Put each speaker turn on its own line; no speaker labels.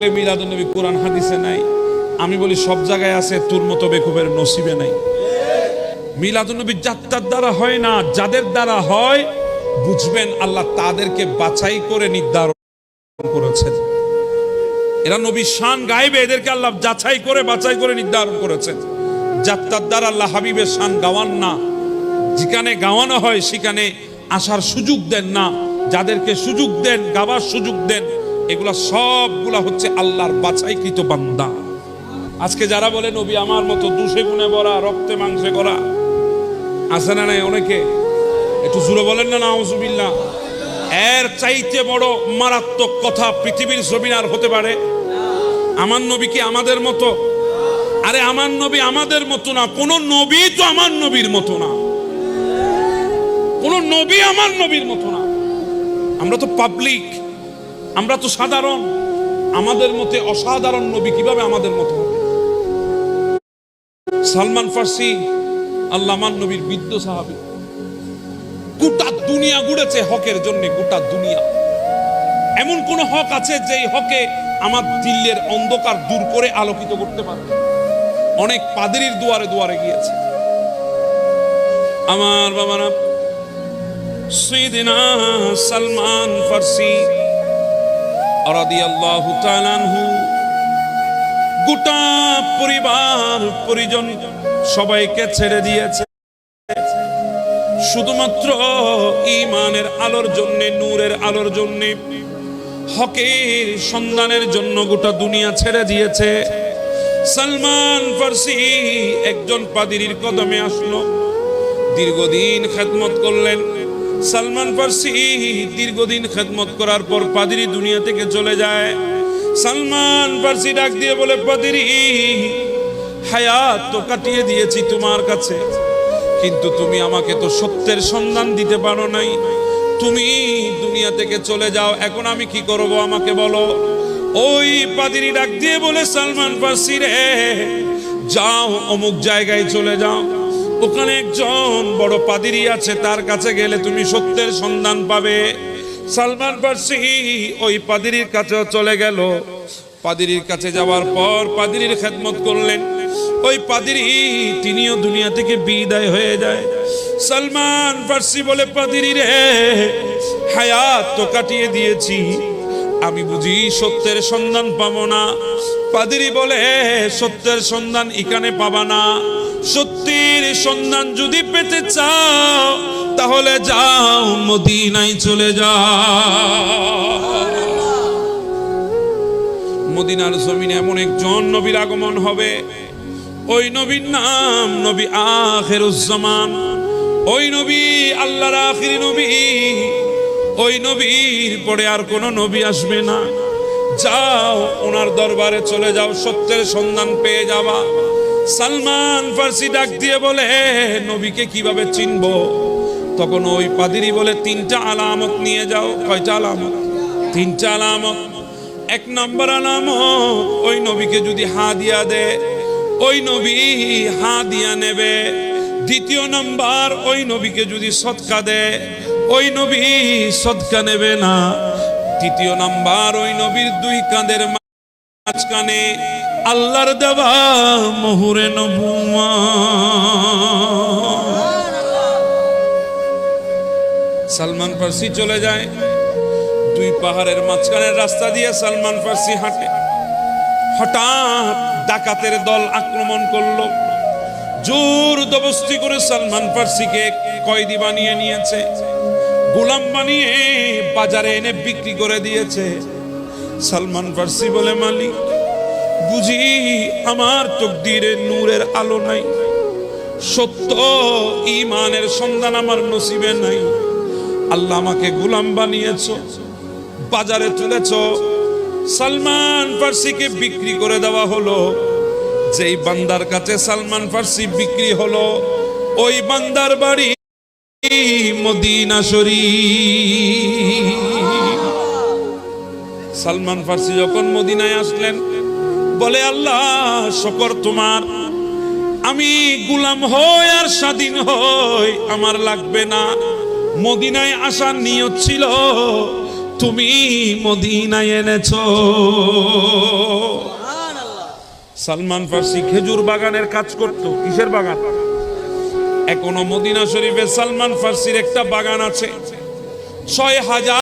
মিলাদুন নবী কোরআন হাদিসে নাই। আমি বলি সব জায়গায় আছে, তোর মতো বেকুবের নসিবে নাই। মিলাদুন নবী যাত্রার দ্বারা হয় না, যাদের দ্বারা হয়, বুঝবেন আল্লাহ তাদেরকে বাছাই করে নির্ধারণ করেছেন। এরা নবী শান গাইবে, এদেরকে আল্লাহ যাচাই করে, বাছাই করে নির্ধারণ করেছেন। যাত্রার দ্বারা আল্লাহ হাবিবের শান গাওয়ান না। যেখানে গাওয়ানো হয়, সেখানে আসার সুযোগ দেন না। যাদেরকে সুযোগ দেন, গাওয়ার সুযোগ দেন এগুলা সবগুলা হচ্ছে আল্লাহর বাছাইকৃত বান্দা। আজকে যারা বলে, নবী, আমার মতো দুষে গুণে ভরা, রক্তে মাংসে করা। আছে না নাই অনেকে? একটু জুড়ে বলেন না না নাউজুবিল্লা এর চাইতে বড় মারাত্মক কথা পৃথিবীর জমিন আর হতে পারে। আমার নবী কি আমাদের মতো? আরে, আমার নবী আমাদের মতো না। কোন নবী তো আমার নবীর মতো না। কোন নবী আমার নবীর মতো না। আমরা তো পাবলিক আমরা তো সাধারণ। আমাদের মতে অসাধারণ নবী কীভাবে আমাদের মতো হবে? সালমান ফার্সি, আল্লামান নবীর বিদ্য সাহাবী। গোটা দুনিয়া ঘুরেছে হকের জন্য, গোটা দুনিয়া। এমন কোন হক আছে যেই হকে আমার দিল্লের অন্ধকার দূর করে আলোকিত করতে পারে? অনেক পাদেরির দুয়ারে দুয়ারে গিয়েছে। আমার বাবারা সালমান ফার্সি গোটা পরিবার পরিজন সবাইকে ছেড়ে দিয়েছে। শুধুমাত্র ইমানের আলোর জন্য, নূরের আলোর জন্য, হকের সন্ধানের জন্য গোটা দুনিয়া ছেড়ে দিয়েছে। সালমান ফার্সি একজন পাদিরির কদমে আসলো, দীর্ঘদিন খেদমত করলেন। সালমান ফার্সি দীর্ঘদিন খেদমত করার পর পাদিরি দুনিয়া থেকে চলে যায়। সালমান ফার্সি ডাক দিয়ে বলে, পাদিরি, হায়াত তো কাটিয়ে দিয়েছি তোমার কাছে, কিন্তু তুমি আমাকে তো সত্যের সন্ধান দিতে পারো নাই। তুমি দুনিয়া থেকে চলে যাও, এখন আমি কি করব আমাকে বলো? ওই পাদিরি ডাক দিয়ে বলে, সালমান ফার্সি রে, যাও অমুক জায়গায় চলে যাও। ওখানে একজন বড় পাদিরি আছে, তার কাছে গেলে তুমি সত্যের সন্ধান পাবে। সালমান ফার্সি ওই পাদিরির কাছে চলে গেল। পাদিরির কাছে যাওয়ার পর পাদিরির খেদমত করলেন। ওই পাদিরি তিনিও দুনিয়া থেকে বিদায় হয়ে যায়। সালমান ফার্সি বলে, পাদিরি রে, হায়াত তো কাটিয়ে দিয়েছি। আমি বুঝি সত্যের সন্ধান পাবো না। পাদিরি বলে, সত্যের সন্ধান এখানে পাবা না। সত্যের সন্ধান যদি পেতে চাও, তাহলে যাও মদিনায় চলে যাও। মদিনার জমিনে এমন একজন নবীর আগমন হবে। ওই নবীর নাম নবী আখেরুজ্জামান। ওই নবী আল্লাহর আখিরি নবী। ওই নবীর পরে আর কোনো নবী আসবে না। যাও, ওনার দরবারে চলে যাও, সত্যের সন্ধান পেয়ে যাবা। সালমান ফার্সি ডাক দিয়ে বলে নবীকে কীভাবে চিনব? তখন ওই পাদিরি বলে, তিনটা আলামত নিয়ে যাও। কয়টা আলামত? তিনটা আলামত। এক নম্বর আলামত, ওই নবীকে যদি হা দিয়া দে, ওই নবী হা দিয়া নেবে। দ্বিতীয় নাম্বার, ওই নবীকে যদি সৎকা দে, ওই নবী সৎকা নেবে না। তৃতীয় নাম্বার, ওই নবীর দুই কাঁধের মাঝখানে আল্লাহর দেওয়া মহুরে সালমান ফার্সি চলে যায়, দুই পাহাড়ের মাঝখানের রাস্তা দিয়ে সালমান ফার্সি হাঁটে। হঠাৎ ডাকাতের দল আক্রমণ করল। জোর দবস্তি করে সালমান ফার্সিকে কয়েদি বানিয়ে নিয়েছে, গোলাম বানিয়ে বাজারে এনে বিক্রি করে দিয়েছে। সালমান ফার্সি বলে, মালিক বুঝি আমার তকদিরে নূরের আলো নাই। সত্য ইমানের সন্ধান আমার নসিবে নাই। আল্লাহ আমাকে গোলাম বানিয়েছ, বাজারে তুলেছ। সালমান ফার্সিকে বিক্রি করে দেওয়া হলো। যেই বান্দার কাছে সালমান ফার্সি বিক্রি হলো, ওই বান্দার বাড়ি মদিনা শরীফ। সালমান ফার্সি যখন মদিনায় আসলেন বলে আল্লাহ শকর তোমার। আমি গুলাম হই আর স্বাধীন হই আমার লাগবে না। মদিনায় আসার নিয়ত ছিল তুমি মদিনায় এনেছ। সালমান ফার্সি খেজুর বাগানের কাজ করত কিসের বাগান? এখনও মদিনা শরীফে সালমান ফার্সির একটা বাগান আছে। ছয় হাজার